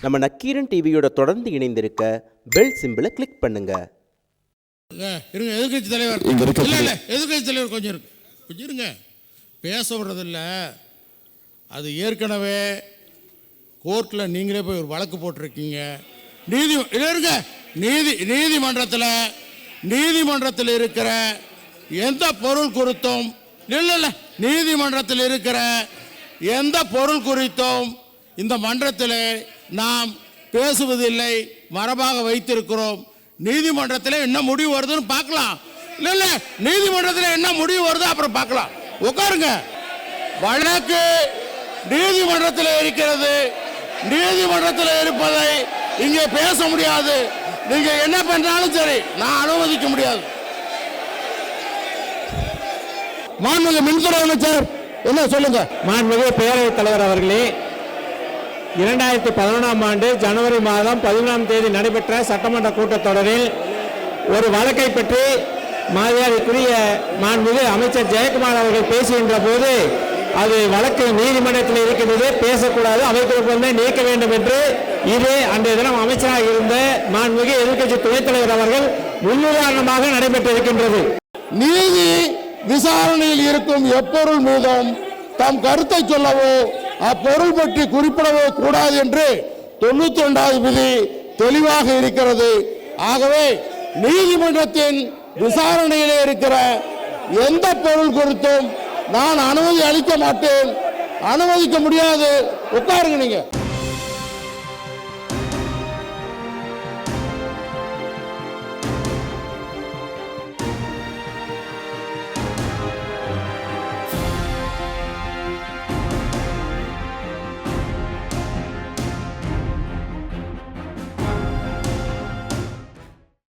நம்ம நக்கீரன் டிவியோட தொடர்ந்து இணைந்திருக்க பெல் சிம்பிளை கிளிக் பண்ணுங்க. இருங்க, இருங்க எதிர்கட்சி தலைவர். இங்க இருக்க இல்ல இல்ல எதிர்கட்சி தலைவர் கொஞ்சம் இருக்கு. கொஞ்சம் இருங்க. பேச விடுறதில்ல. அது ஏற்கனவே கோர்ட்டில் நீங்களே போய் ஒரு வழக்கு போட்டிருக்கீங்க. நீதி இல்ல இருங்க. நீதி நீதிமன்றத்தில் நீதிமன்றத்தில் இருக்கிற எந்த பொருள் குறித்தும் இல்லை இல்லை நீதிமன்றத்தில் இருக்கிற எந்த பொருள் குறித்தும் இந்த மன்றத்தில் நாம் பேசுவதில்லை மரபாக வைத்திருக்கிறோம். நீதிமன்றத்தில் என்ன முடிவு வருதுன்னு பார்க்கலாம். இல்லை இல்லை நீதிமன்றத்தில் என்ன முடிவு வருதோ அப்புறம் பார்க்கலாம். உட்காருங்க. வழக்கு நீதிமன்றத்தில் இருக்கிறது. நீதிமன்றத்தில் இருப்பதை இங்கே பேச முடியாது. நீங்க என்ன பண்றாலும் சரி நான் அனுமதிக்க முடியாது. மாண்புமிகு மின்துறை அமைச்சர் என்ன சொல்லுங்க? மாண்புமிகு பேரவைத் தலைவர் அவர்களே இரண்டாயிரத்தி பதினொன்றாம் ஆண்டு ஜனவரி மாதம் பதினொன்றாம் தேதி நடைபெற்ற சட்டமன்ற கூட்டத்தொடரில் ஒரு வழக்கை பற்றி மரியாதைக்குரிய மாண்புமிகு அமைச்சர் ஜெயக்குமார் அவர்கள் பேசுகின்ற போது அது வழக்கு நீதிமன்றத்தில் இருக்கின்றது பேசக்கூடாது அமைப்பிற்கு வந்து நீக்க வேண்டும் என்று இது அன்றைய தினம் அமைச்சராக இருந்த மாண்புமிகு எதிர்கட்சி துணைத் தலைவர் அவர்கள் முன்னுதாரணமாக நடைபெற்றிருக்கின்றது. நீதி விசாரணையில் இருக்கும் எப்பொருள் மீதும் தம் கருத்தை சொல்லவோ அப்பொருள் பற்றி குறிப்பிடவே கூடாது என்று தொண்ணூத்தி ரெண்டாவது விதி தெளிவாக இருக்கிறது. ஆகவே நீதிமன்றத்தின் விசாரணையிலே இருக்கிற எந்த பொருள் குறித்தும் நான் அனுமதி அளிக்க மாட்டேன். அனுமதிக்க முடியாது. உட்காருங்க நீங்க.